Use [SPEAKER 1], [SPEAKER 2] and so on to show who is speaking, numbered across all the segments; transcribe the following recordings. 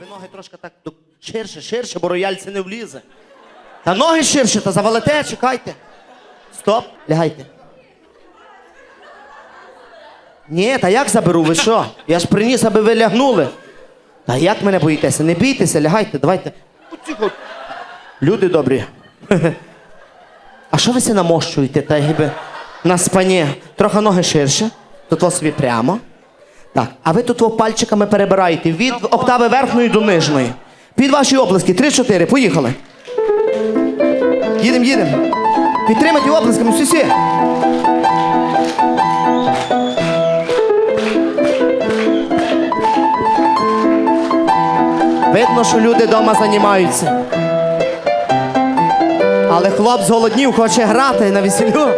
[SPEAKER 1] Ви ноги трошки так ширше, ширше, бо рояль це не влізе. Та ноги ширше, та завалите, чекайте. Стоп, лягайте. Ні, та як заберу, ви що? Я ж приніс, аби ви лягнули. Та як мене боїтеся? Не бійтеся, лягайте, давайте. Люди добрі. А що ви се намощуєте, та якби на спині? Трохи ноги ширше, тут вас собі прямо. Так, а ви тут пальчиками перебираєте від октави верхньої до нижньої. Під ваші оплески. Три-чотири. Поїхали. Їдемо, їдемо. Підтримайте оплесками, всі всі. Видно, що люди вдома займаються. Але хлоп зголоднів, хоче грати на весіллю.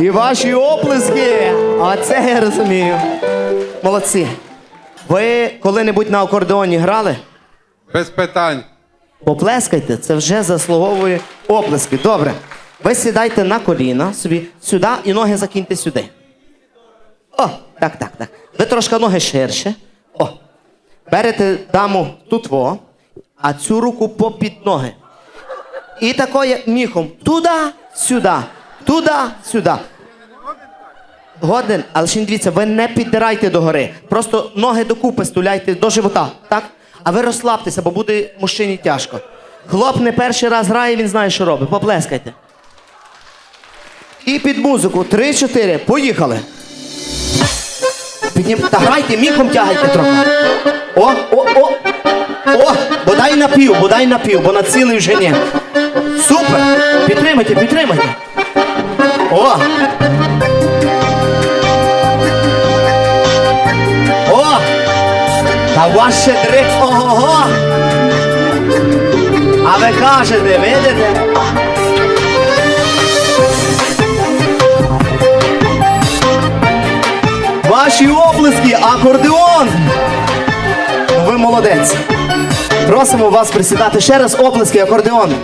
[SPEAKER 1] І ваші оплески. Оце я розумію. Молодці. Ви коли-небудь на акордеоні грали?
[SPEAKER 2] Без питань.
[SPEAKER 1] Поплескайте, це вже заслуговує оплески. Добре. Ви сідайте на коліна собі сюди і ноги закиньте сюди. О, так, так, так. Ви трошки ноги ширше. О. Берете даму тут во, а цю руку попід ноги. І такою міхом туди, сюди, туди, сюди. Годен, але ще дивіться, ви не піддирайте догори. Просто ноги докупи стуляйте до живота, так? А ви розслабтеся, бо буде мужчині тяжко. Хлоп не перший раз грає, він знає, що робить. Поплескайте. І під музику. Три-чотири. Поїхали. Піднім... Та грайте, міхом тягайте трохи. О, о, о. О, бодай напів, бодай напів, бо на цілий вже ні. Супер! Підтримайте, підтримайте. О! О! Та ваше дрик ого-го! А ви кажете, видите? Ваші оплески, акордеон! Ви молодець. Просимо вас присідати ще раз оплески, акордеон.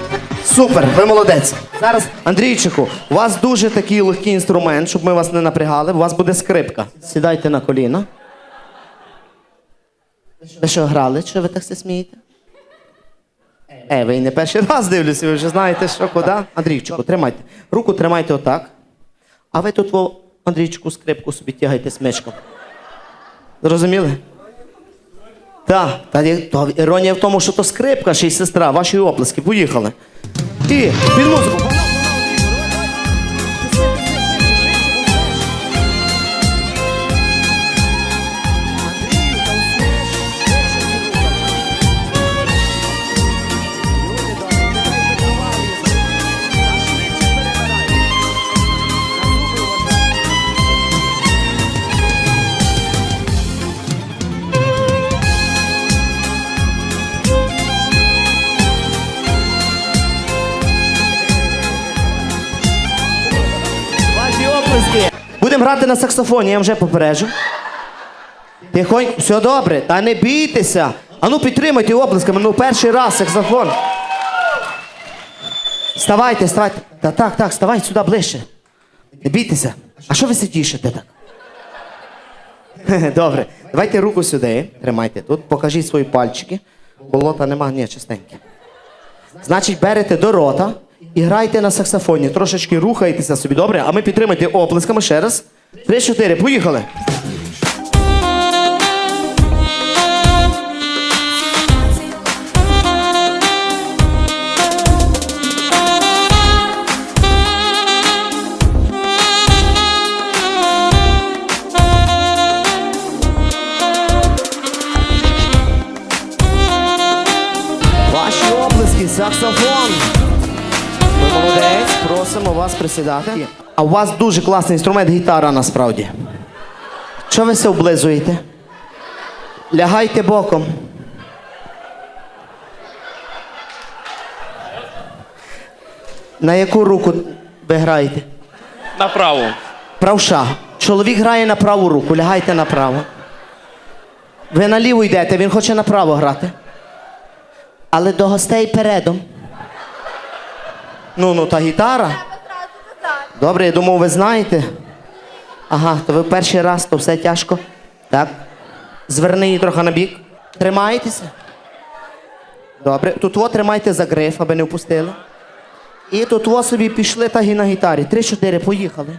[SPEAKER 1] Супер, ви молодець. Зараз, Андрійчику, у вас дуже такий легкий інструмент, щоб ми вас не напрягали. У вас буде скрипка. Сідайте на коліна. Ви що грали? Що ви так все смієте? Е, ви і не перший раз дивлюся, ви вже знаєте, що куди. Андрійчику, тримайте. Руку тримайте отак. А ви тут, Андрійчику, скрипку собі тягайте смичком. Зрозуміли? Так, та та, іронія в тому, що то скрипка, ще й сестра, ваші оплески, поїхали. І під музику. Будемо грати на саксофоні, я вже попереджу. Тихонько, все добре, та не бійтеся. Ану підтримайте оплесками, ну перший раз саксофон. Вставайте, вставайте. Та так, так, вставайте сюди ближче. Не бійтеся. А що ви сидішите так? Добре. Давайте руку сюди. Тримайте тут, покажіть свої пальчики. Болота нема, ні, чистенькі. Значить, берете до рота і грайте на саксофоні. Трошечки рухайтеся собі, добре? А ми підтримайте оплесками ще раз. Три-чотири, поїхали. Вас присідати. А у вас дуже класний інструмент гітара насправді. Що ви се облизуєте? Лягайте боком. На яку руку ви граєте?
[SPEAKER 3] Направо.
[SPEAKER 1] Правша. Чоловік грає на праву руку, лягайте направо. Ви наліво йдете, він хоче направо грати. Але до гостей передом. Ну, ну, та гітара. Добре, я думав, ви знаєте. Ага, то ви перший раз, то все тяжко. Так. Зверни її трохи на бік. Тримаєтеся? Добре. Тут во тримайте за гриф, аби не впустили. І тут во собі пішли так і на гітарі. Три-чотири, поїхали.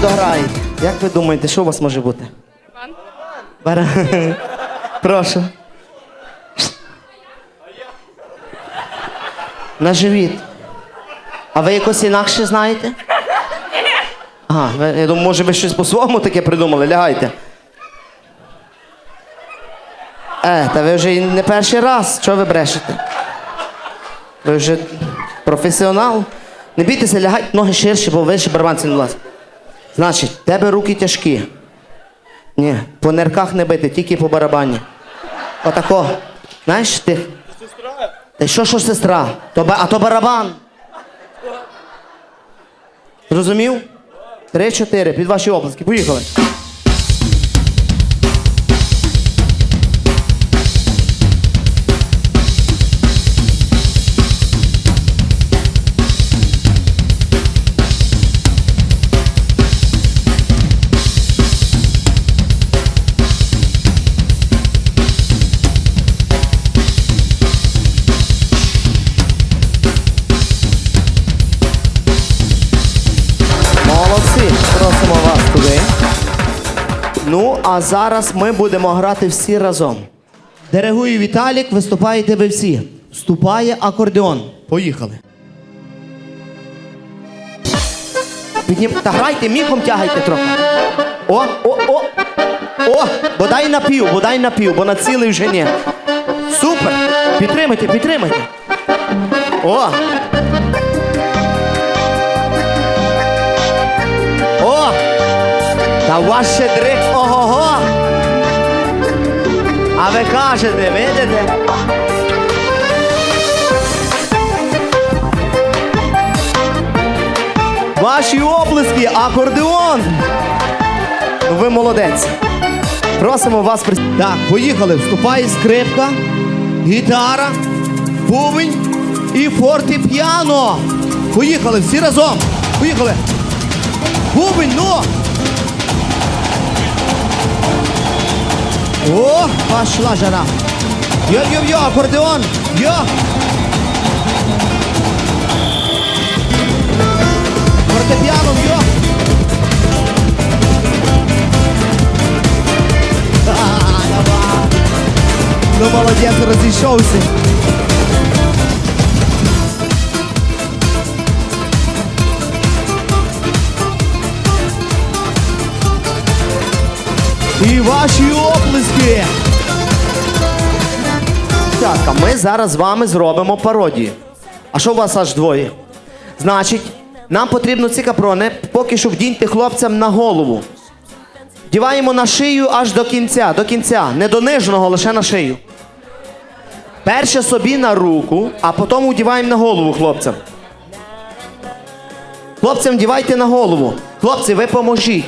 [SPEAKER 1] Потім. Як ви думаєте, що у вас може бути? Барабан. Прошу. На живіт. А ви якось інакше знаєте? Ага, ви- я думаю, може ви щось по-своєму таке придумали, лягайте. Е, та ви вже не перший раз. Чого ви брешете? Ви вже професіонал. Не бійтеся, лягайте ноги ширше, бо вище барабанці не влазить. Значить, тебе руки тяжкі. Ні, по нирках не бити, тільки по барабані. Отако. Знаєш ти? Сестра. Та що, що сестра? То, а то барабан. Зрозумів? Три-чотири, під ваші обласки. Поїхали. А зараз ми будемо грати всі разом. Диригує Віталік, виступаєте ви всі. Вступає акордеон. Поїхали. Піднім... Та грайте, міхом тягайте трохи. О, о, о! О! Бодай на пів, бодай на пів, бо на цілий вже ні. Супер! Підтримайте, підтримайте. О! Та ваш щедрик ого-го! А ви кажете, видите? Ваші оплески, акордеон! Ви молодець. Просимо вас при... Так, поїхали. Вступає скрипка, гітара, бубень і фортепіано. Поїхали всі разом. Поїхали. Бубень, ну! О, пошла жара. Йо-йо-йо, акордеон. Йо. Фортепіаном, йо. Ну, молодец, розійшовся. Ваші оплески. Так, а ми зараз з вами зробимо пародію. А що у вас аж двоє? Значить, нам потрібно ці капрони поки що вдіньте хлопцям на голову. Діваємо на шию аж до кінця, до кінця, не до нижнього, лише на шию. Перше собі на руку, а потім удіваємо на голову хлопцям. Хлопцям вдівайте на голову. Хлопці, ви поможіть.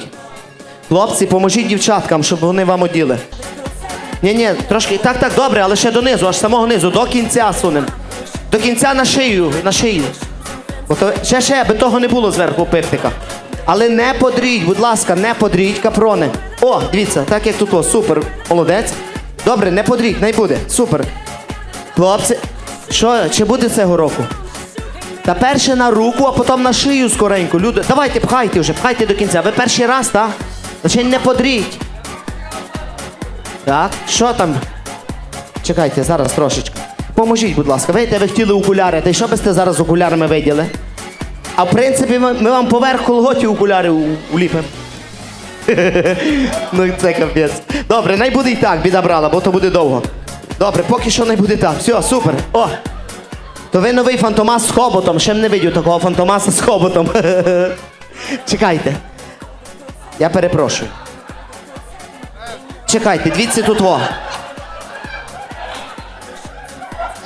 [SPEAKER 1] Хлопці, поможіть дівчаткам, щоб вони вам оділи. Ні, ні, трошки. Так, так, добре, але ще донизу, аж самого низу, до кінця сунем. До кінця на шию, на шию. Бо то, ще, ще, аби того не було зверху пиптика. Але не подріть, будь ласка, не подріть капрони. О, дивіться, так як тут, о, супер, молодець. Добре, не подріть, не буде. Супер. Хлопці, що, чи буде цього року? Та перше на руку, а потім на шию скоренько. Люди, давайте, пхайте вже, пхайте до кінця. Ви перший раз, так? Лише не подріть. Так, що там? Чекайте, зараз трошечки. Поможіть, будь ласка. Видите, ви хотіли окуляри. Та й що би сте зараз окулярами виділи? А в принципі, ми, вам поверх колготів окуляри уліпимо. ну це капець. Добре, най буде і так, біда брала, бо то буде довго. Добре, поки що най буде так. Все, супер. О! То ви новий фантомас з хоботом. Ще не видів такого фантомаса з хоботом. Чекайте. Я перепрошую. Чекайте, дивіться тут во.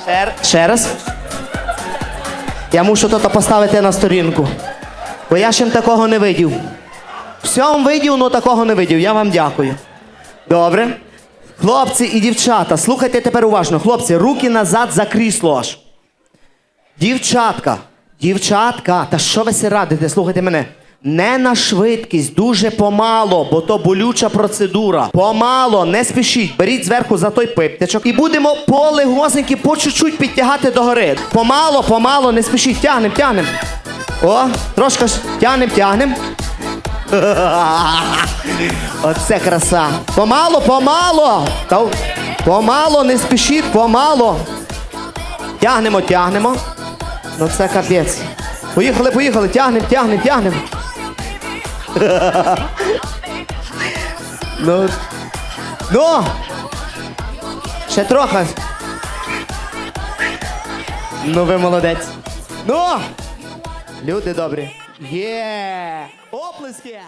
[SPEAKER 1] Ще, ще раз. Я мушу то поставити на сторінку. Бо я ще такого не видів. Всьому видів, але такого не видів. Я вам дякую. Добре. Хлопці і дівчата, слухайте тепер уважно. Хлопці, руки назад за крісло аж. Дівчатка, дівчатка, та що ви си радите? Слухайте мене. Не на швидкість, дуже помало, бо то болюча процедура. Помало, не спішіть. Беріть зверху за той пиптичок і будемо полегосеньки по чуть-чуть підтягати догори. Помало, помало, не спішіть. Тягнем, тягнем. О, трошки ж тягнем, тягнем. Оце краса. Помало, помало. Та, помало, не спішіть, помало. Тягнемо, тягнемо. Ну це капець. Поїхали, поїхали, тягнем, тягнем, тягнем. Ну. Ну. Ще трохи. Ну ви молодець. Ну. Люди добрі. Є. Оплески.